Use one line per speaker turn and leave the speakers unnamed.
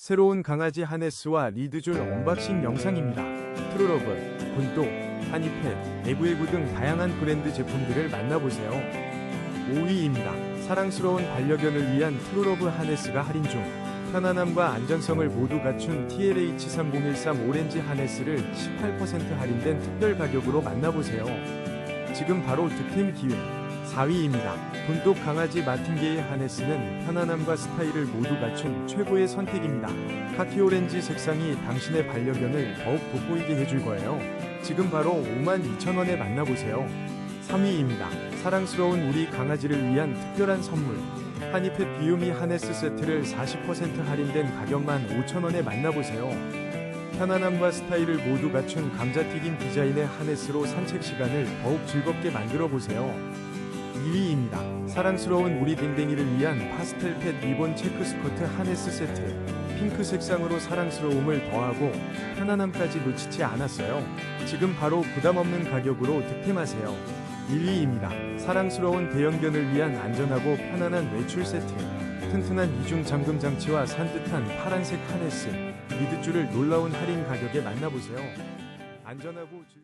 새로운 강아지 하네스와 리드줄 언박싱 영상입니다. 트루러블, 분또, 하니펫, 에브에브 등 다양한 브랜드 제품들을 만나보세요. 5위입니다. 사랑스러운 반려견을 위한 트루러브 하네스가 할인 중. 편안함과 안전성을 모두 갖춘 TLH3013 오렌지 하네스를 18% 할인된 특별 가격으로 만나보세요. 지금 바로 득템 기회. 4위입니다. 분독 강아지 마틴게이 하네스는 편안함과 스타일을 모두 갖춘 최고의 선택입니다. 카키 오렌지 색상이 당신의 반려견을 더욱 돋보이게 해줄 거예요. 지금 바로 52,000원에 만나보세요. 3위입니다. 사랑스러운 우리 강아지를 위한 특별한 선물. 하니펫 비우미 하네스 세트를 40% 할인된 가격만 5,000원에 만나보세요. 편안함과 스타일을 모두 갖춘 감자튀김 디자인의 하네스로 산책 시간을 더욱 즐겁게 만들어 보세요. 2위입니다. 사랑스러운 우리 댕댕이를 위한 파스텔 펫 리본 체크 스커트 하네스 세트. 핑크 색상으로 사랑스러움을 더하고 편안함까지 놓치지 않았어요. 지금 바로 부담 없는 가격으로 득템하세요. 1위입니다. 사랑스러운 대형견을 위한 안전하고 편안한 외출 세트. 튼튼한 이중 잠금 장치와 산뜻한 파란색 하네스. 리드줄을 놀라운 할인 가격에 만나보세요. 안전하고 즐...